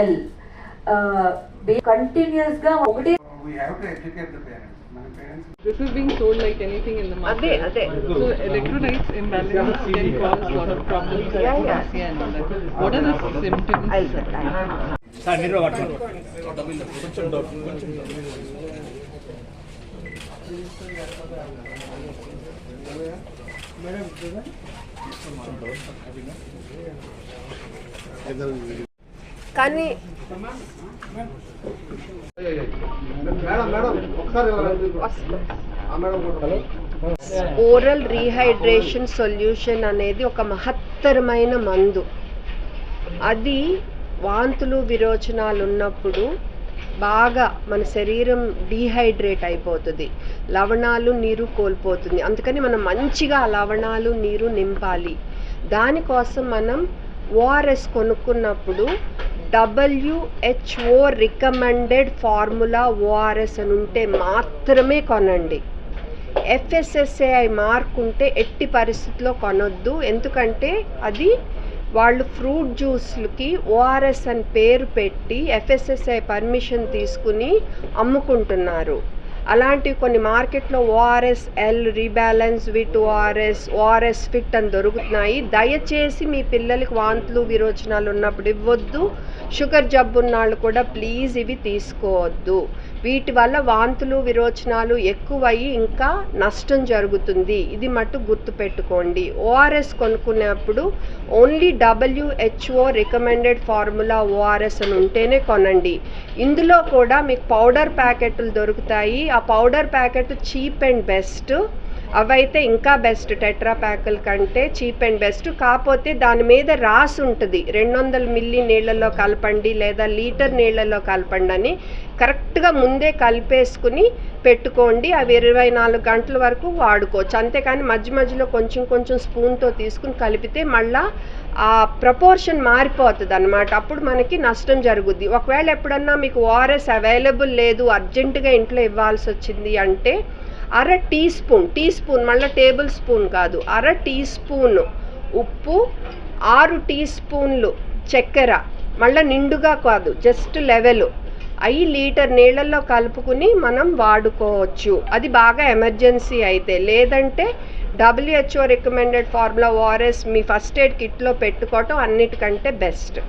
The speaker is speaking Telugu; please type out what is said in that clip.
ఎల్ కంటిన్యూస్ గా ఒకటి We have to educate the parents. మన parents This is being sold like anything in the market. అదే అదే So electrolytes imbalance can cause a lot of problems like Yeah, yeah. hypoxia and all that. What are the symptoms? Sir మీరు పట్టుకోండి కానీ ఓరల్ రీహైడ్రేషన్ సొల్యూషన్ అనేది ఒక మహత్తరమైన మందు. అది వాంతులు విరోచనాలు ఉన్నప్పుడు బాగా మన శరీరం డీహైడ్రేట్ అయిపోతుంది. లవణాలు నీరు కోల్పోతుంది. అందుకని మనం మంచిగా లవణాలు నీరు నింపాలి. దానికోసం మనం ఓఆర్ఎస్ కొనుక్కున్నప్పుడు డబ్ల్యూహెచ్ఓ రికమెండెడ్ ఫార్ములా ఓఆర్ఎస్ అని ఉంటే మాత్రమే కొనండి. ఎఫ్ఎస్ఎస్ఏఐ మార్క్ ఉంటే ఎట్టి పరిస్థితిలో కొనొద్దు. ఎందుకంటే అది వాళ్ళు ఫ్రూట్ జ్యూస్లకి ఓఆర్ఎస్ అని పేరు పెట్టి ఎఫ్ఎస్ఎస్ఐ పర్మిషన్ తీసుకుని అమ్ముకుంటున్నారు. అలాంటివి కొన్ని మార్కెట్లో ORS L rebalance with ORS ORS fit అని దొరుకుతున్నాయి. దయచేసి మీ పిల్లలకి వాంతులు విరోచనాలు ఉన్నప్పుడు ఇవ్వద్దు. షుగర్ జబ్బు ఉన్న వాళ్ళు కూడా ప్లీజ్ ఇవి తీసుకోవద్దు. వీటి వల్ల వాంతులు విరోచనాలు ఎక్కువయ్యి ఇంకా నష్టం జరుగుతుంది. ఇది మట్టు గుర్తుపెట్టుకోండి ORS కొనుక్కునేప్పుడు only WHO recommended formula ORS అని ఉంటేనే కొనండి. ఇందులో కూడా మీకు పౌడర్ ప్యాకెట్లు దొరుకుతాయి. ఆ powder packet cheap and best. అవైతే ఇంకా బెస్ట్ టెట్రా ప్యాకుల కంటే చీప్ అండ్ బెస్ట్. కాకపోతే దాని మీద రాసి ఉంటుంది. రెండు వందల మిల్లీ నీళ్ళలో కలపండి లేదా లీటర్ నీళ్ళలో కలపండి అని కరెక్ట్గా ముందే కలిపేసుకుని పెట్టుకోండి. అవి ఇరవై నాలుగు గంటల వరకు వాడుకోవచ్చు. అంతేకాని మధ్య మధ్యలో కొంచెం కొంచెం స్పూన్తో తీసుకుని కలిపితే మళ్ళా ఆ ప్రపోర్షన్ మారిపోతుంది అనమాట అప్పుడు మనకి నష్టం జరుగుద్ది. ఒకవేళ ఎప్పుడన్నా మీకు ఓఆర్ఎస్ అవైలబుల్ లేదు అర్జెంటుగా ఇంట్లో ఇవ్వాల్సి వచ్చింది అంటే అర టీ స్పూన్ టీ స్పూన్ మళ్ళీ టేబుల్ స్పూన్ కాదు అర టీ స్పూన్ ఉప్పు ఆరు టీ స్పూన్లు చక్కెర మళ్ళీ నిండుగా కాదు జస్ట్ లెవెల్. అవి లీటర్ నీళ్ళల్లో కలుపుకుని మనం వాడుకోవచ్చు. అది బాగా ఎమర్జెన్సీ అయితే. లేదంటే డబ్ల్యూహెచ్ఓ రికమెండెడ్ ఫార్ములా ఓఆర్ఎస్ మీ ఫస్ట్ ఎయిడ్ కిట్లో పెట్టుకోవటం అన్నిటికంటే బెస్ట్.